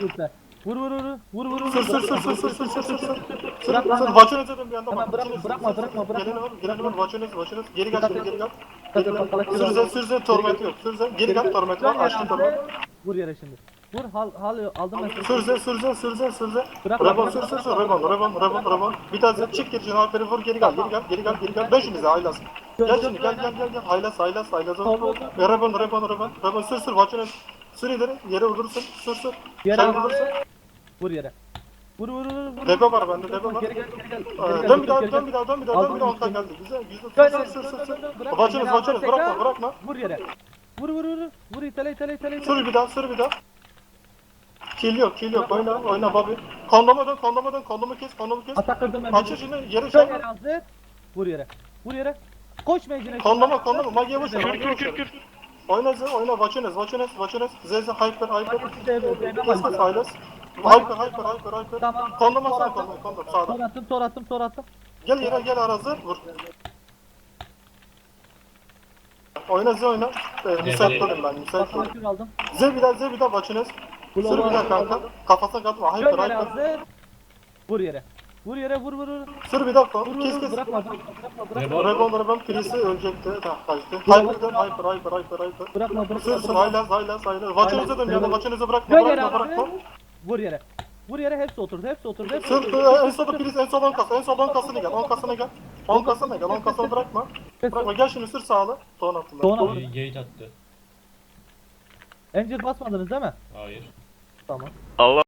Lütfen. Vur vur vur. Vur vur vur. Sür sür sür sür sür sür sür sür sür. Sür Bırak lan. sür. Vaçınızı dön bir anda. Hemen bak, bırakma, bırakma, sür, sür, bırakma, sür. bırakma. Gelin var, gelin var. Vaçınız, vaçınız. Geri et. geri Geri bakalım, Sürüze, şurada. sürüze, torment yok. Sürüze, geri gel, torment var. Açtım torment. Vur yere şimdi. Vur hal hal aldım ben. seni. Sürüze, sürüze, sürüze, sürüze. Bırakma, Rebon, bırakma, sür, sür, sür. bırakma. Rebon, rebon, rebon, rebon. Bir zıp, çık geri, Cinafer'i vur, geri gel, geri gel, geri gel, geri gel. Dön şimdi bize, Aylas. Gel şimdi, gel, gel, gel, gel. Aylas, Aylas. Sol, Rebon, rebon, rebon. Rebon, sür, sür, vaçınız. Sür ileri, yere vurursun, sür, sür. Yere Sen al. vurursun. Vur yere. Vur vur vur vur. Debe var bende, debe var. Geri gel geri gel. Ee, Dön bir daha, dön bir daha, dön bir daha, dön bir daha. Ondan geldi. Güzel, güzel. Sür, sür, sür, sür. dön, bırakma, Bırakma. Vur yere. Vur vur vur. Vur itele itele itele. Sür bir daha, sür bir daha. Kill yok, kill yok. Oyna, oyna Bobby. Kondoma dön, kondoma dön, kondomu kes, kondomu kes. Atak kırdım ben. Açı şimdi, yere şey. yere hazır. Vur yere. Vur yere. Koş mecine. Kondoma, kondoma. Magiye boş ver, Kür, magiye boş ver. Oyna Zé, oyna Vaçınız, Vaçınız, Vaçınız. Zeze, hyper, hyper. Kes kes Aylas. Hyper, hyper, hyper, hyper. Tamam. Kondoma sen kondom, kondom sağda. Tor attım tor attım tor attım. Gel yere, gel arazı, vur. Oyna Zé oyna. Ee, müsait durun ben, müsait. Basına kür aldım. Z bir daha, Z bir daha Vaçınız. Sür bir daha kanka. Kafasına katma, hyper, yere hyper. hazır. Vur yere. Vur yere vur vur vur. Sür bir daha Vur Kes vur. kes. Bırakma bırakma bırakma. Rebon, Rebon, Priest'i ölecekti. Tamam, kaçtı. Hyper dön, hyper, hyper, hyper, hyper. Bırakma bırakma. Sür, bırakma. haylaz, haylaz, haylaz. Vaçınızı dön yana, vaçınızı bırakma, bırakma, bırakma. Vur yere. Vur yere hepsi oturdu hepsi oturdu hepsi oturdu. sür, en solda Priest, en sol 10 kasa, en sol 10 kasını gel, 10 kasını gel. 10 kasını gel, 10 kasını bırakma. Bırakma, gel şimdi sür sağlı. Ton attım ben. Doğan abi. Gate attı. Angel basmadınız değil mi? Hayır. Tamam. Allah